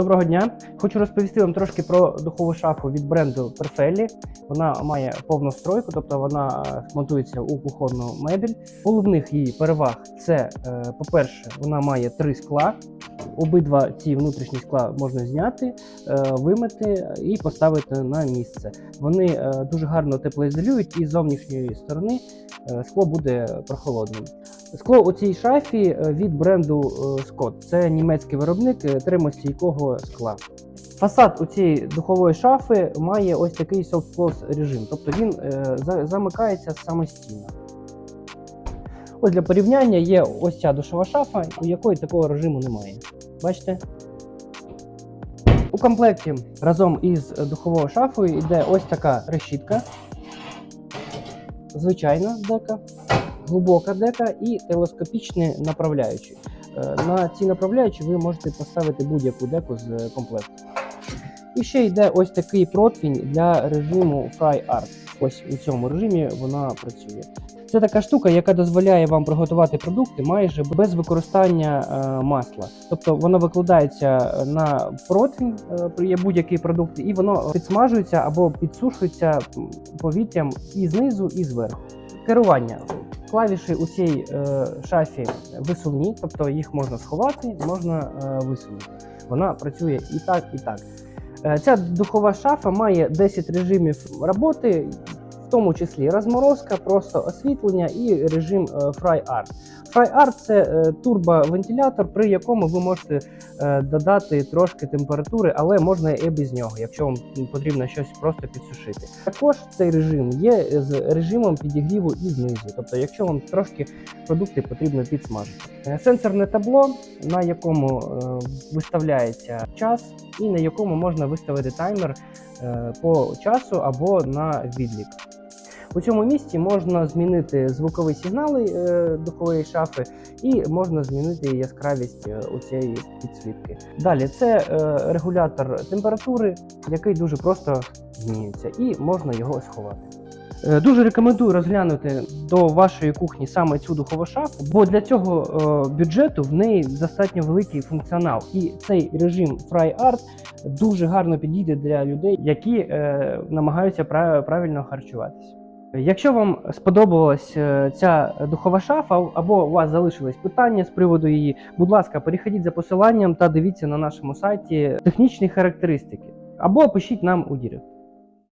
Доброго дня! Хочу розповісти вам трошки про духову шафу від бренду Perfelli. Вона має повну стройку, тобто вона е, монтується у кухонну мебіль. Головних її переваг це, е, по-перше, вона має три скла. Обидва ці внутрішні скла можна зняти, е, вимити і поставити на місце. Вони е, дуже гарно теплоізолюють, і з зовнішньої сторони е, скло буде прохолодним. Скло у цій шафі від бренду Scott. Це німецький виробник термостійкого скла. Фасад у цієї духової шафи має ось такий soft close режим, тобто він замикається самостійно. Ось для порівняння є ось ця душова шафа, у якої такого режиму немає. Бачите? У комплекті разом із духовою шафою йде ось така решітка, звичайна дека, глибока дека і телескопічні направляючі. Е, На ці направляючі ви можете поставити будь-яку деку з комплекту. І ще йде ось такий противень для режиму Fry Art. Ось у цьому режимі вона працює. Це така штука, яка дозволяє вам приготувати продукти майже без використання е, масла. Тобто воно викладається на противень, е, будь-який продукт, і воно підсмажується або підсушується повітрям і знизу, і зверху. Керування. Клавіші у цій е, шафі висувні, тобто їх можна сховати, можна е, висунути. Вона працює і так, і так. Е, Ця духова шафа має 10 режимів роботи, тому числі розморозка, просто освітлення і режим е, Fry Art. Fry – це е, турбовентилятор, при якому ви можете е, додати трошки температури, але можна і без нього, якщо вам потрібно щось просто підсушити. Також цей режим є з режимом підігріву і знизу, тобто, якщо вам трошки продукти потрібно підсмажити. Сенсорне табло, на якому виставляється час, і на якому можна виставити таймер по часу або на відлік. У цьому місці можна змінити звукові сигнали е, духової шафи і можна змінити яскравість е, у цієї підсвітки. Далі це е, регулятор температури, який дуже просто змінюється, і можна його сховати. Дуже рекомендую розглянути до вашої кухні саме цю духову шафу, бо для цього бюджету в неї достатньо великий функціонал. І цей режим Fry Art дуже гарно підійде для людей, які намагаються правильно харчуватися. Якщо вам сподобалась е, ця духова шафа, або у вас залишились питання з приводу її, будь ласка, переходіть за посиланням та дивіться на нашому сайті технічні характеристики, або пишіть нам у Дірект.